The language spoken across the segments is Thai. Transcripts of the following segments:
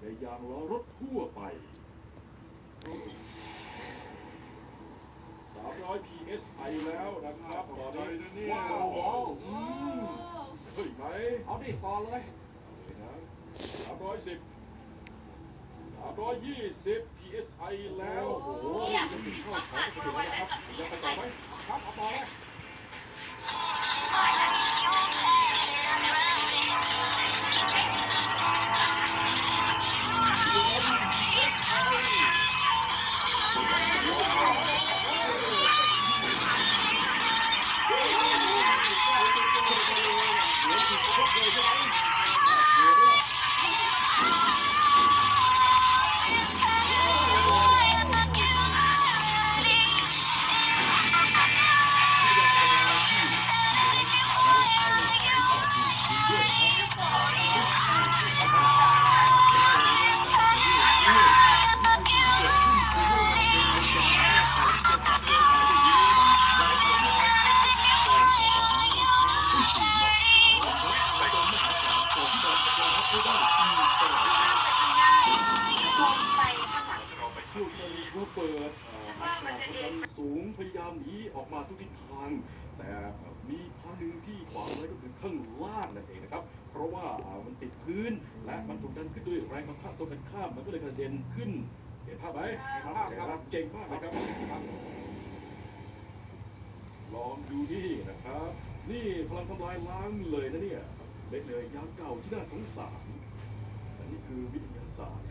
ในยางล้อรถทั่วไป 300 psi แล้วนะครับตอนนี้ว้าวว้าวอืมเฮ้ยไหมเอาดิต่อเลยเลยนะ310 320 psi แล้วโอ้โหยังไม่เข้าของกระดูกนะครับยังไปต่อไหมครับเอาต่อเลย วกนาฬิกาเปิดเอ่ออัตราความดันสูงพยายามหนีออกมาทุกทิศทาง แต่มีทางหนึ่งที่ขวางไว้ก็คือข้างล่างนั่นเองนะครับ เพราะว่ามันติดพื้นและมันถูกดันขึ้นด้วยแรงปะทะตรงกันข้ามมันก็เลยกระเด็นขึ้นเห็นภาพไหมเห็นภาพครับเก่งมากนะครับครับลองดูนี่นะครับ นี่พลังทำลายล้างเลยนะเนี่ยเล็กเลยยางเก่าที่น่าสงสารแต่นี่คือวิทยาศาสตร์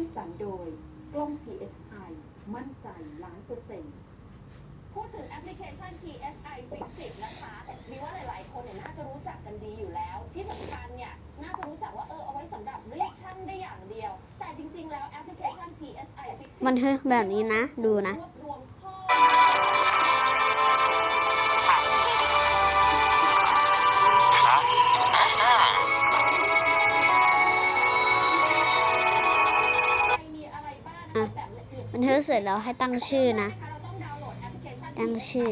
างสรรค์โดยกล้อง PSI มั่นใจล้านเปอร์เซ็นต์พูดถึงแอปพลิเคชัน PSI Fixit นะคะมีว่าหลายๆ คนเนี่ยน่าจะรู้จักกันดีอยู่แล้ว ที่สำคัญเนี่ยน่าจะรู้จักว่าเออเอาไว้สำหรับเรียกช่างได้อย่างเดียว แต่จริงๆ แล้วแอปพลิเคชัน PSI Fixit มันคือแบบนี้นะ ดูนะ รวบ เสร็จแล้วให้ตั้งชื่อนะ ตั้งชื่อ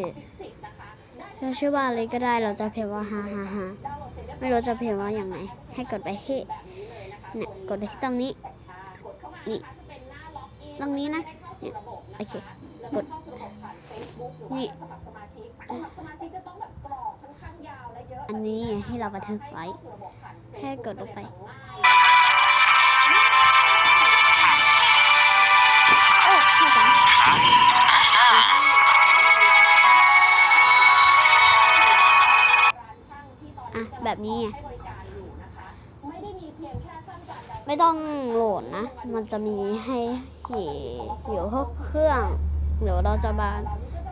ตั้งชื่อว่าอะไรก็ได้เราจะเพียงว่าฮ่าฮ่าฮ่าไม่รู้จะเพียงว่าอย่างไรให้กดไปที่เนี่ยกดไปที่ตรงนี้นี่ตรงนี้นะเนี่ยโอเคกดนี่อันนี้ให้เราบันทึกไว้ ให้กดลงไป แบบนี้ไงให้บริการอยู่นะคะไม่ได้มีเพียงแค่สร้างสรรค์ไม่ต้องโหลดนะ มันจะมีให้เห็นอยู่พวกเครื่อง เดี๋ยวเราจะมา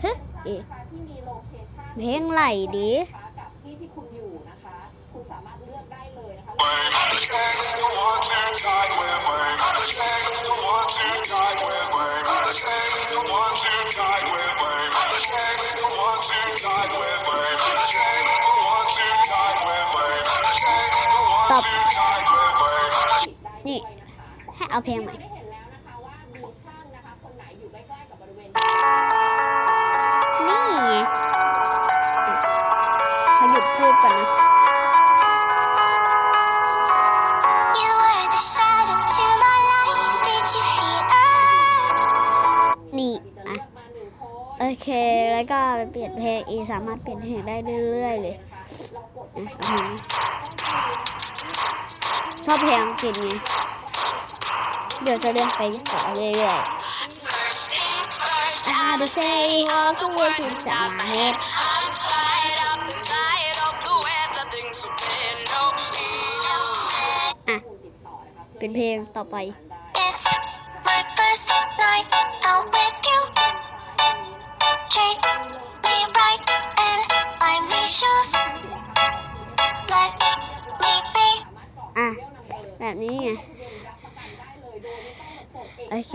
เฮ้ยเอ๊ะที่มีโลเคชั่นเพลงไหลดีกับที่ที่คุณอยู่นะคะคุณสามารถเเอาเพลงใหม่ได้เห็นแล้วนะคะว่ามีช่างนะคะคนไหนอยู่ใกล้ๆกับบริเวณนี่ไงอะเขาหยุดพูดก่อนนะ You were the shadow to my light Did you feel us? นี่อะโอเคแล้วก็ไปเปลี่ยนเพลงอีสามารถเปลี่ยนเพลงได้เรื่อยๆเลยเรากดอะอชอบเพลงอังกฤษไง เดี๋ยวจะเดินไปต่อเรื่อยๆ I don't say all the words inside my head I'm fired up and tired of the way that things have been. No, ติดต่อนะคะเป็นเพลงต่อไป It's my first night out with you. Treat me right and buy me shoes. Let me be. อะแบบนี้ไง โอเค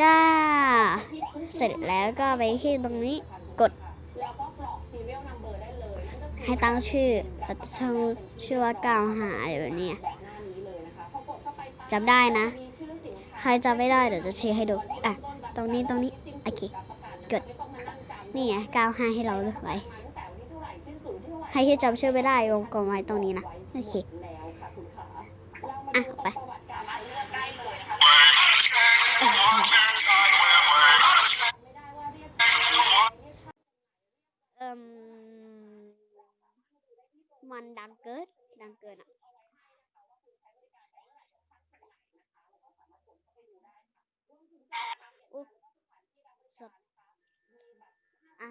ได้ เสร็จแล้วก็ไปที่ตรงนี้กด ให้ตั้งชื่อเราจะช่างชื่อว่าก้าวหาอะไรแบบนี้แบบหน้านี้เลยจำได้นะ ใครจำไม่ได้เดี๋ยวจะชี้ให้ดู อะ ตรงนี้ตรงนี้ โอเคกดนี่ไงก้าวหาให้เราเลือกไว้ให้ที่จำชื่อไม่ได้วงกลมไว้ตรงนี้นะ โอเค อะ ไป อุ๊ยสดอะ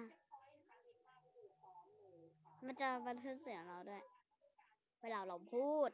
มันจะบันทึกเสียงเราด้วย เวลาเราพูด